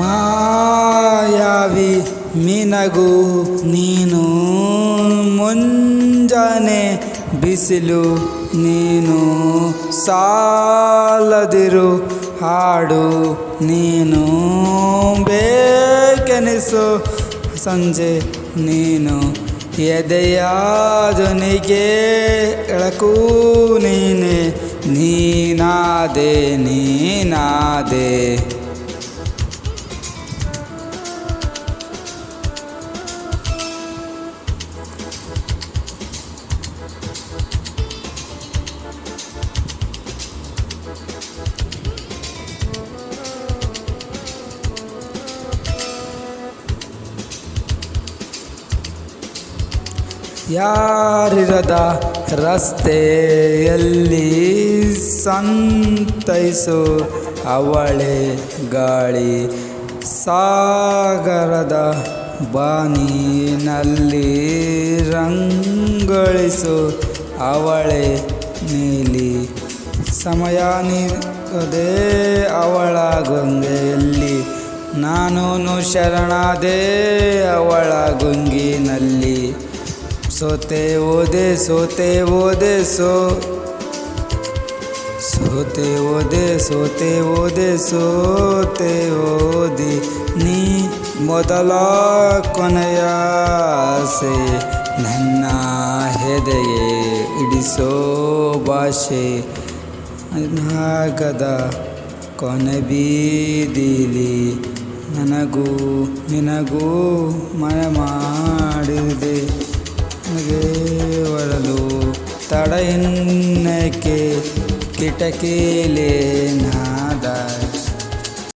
ಮಾಯಾವಿ ಮಿನಗು ನೀನು ಮುಂಜಾನೆ ಬಿಸಿಲು, ನೀನು ಸಾಲದಿರು, ಹಾಡು ನೀನು ಬೇಕೆನಿಸು, ಸಂಜೆ ನೀನು ಎದೆಯಾದನಿಗೆ ಎಳಕು ನೀನೆ, ನೀನಾದೆ ನೀನಾದೆ. ಯಾರಿರದ ರಸ್ತೆಯಲ್ಲಿ ಸಂತೈಸು ಅವಳೆ ಗಾಳಿ. ಸಾಗರದ ಬಾನಿನಲ್ಲಿ ರಂಗಳಿಸು ಅವಳೆ ನೀಲಿ. ಸಮಯ ನೀದೇ ಅವಳ ಗೊಂಗೆಯಲ್ಲಿ ನಾನು ಶರಣಾದೆ ಅವಳ ಗುಂಗಿನಲ್ಲಿ. ಸೋತೆ, ಓದೆ ಸೋತೆ, ಓದೆ ಸೋ. ಸೋತೆ, ಓದೆ ಸೋತೆ ಓದೆ ಸೋತೆ, ಓದಿ ನೀ ಮೊದಲ ಕೊನೆಯ ಆಸೆ. ನನ್ನ ಹೆದೆಗೆ ಇಡಿಸೋ ಭಾಷೆ. ನಾಗದ ಕೊನೆ ಬೀದಿಲಿ ನನಗೂ ನಿನಗೂ ಮನೆ ತಡ ಇನ್ನಕ್ಕೆ ಕಿಟಕಿಲೇ ನಾ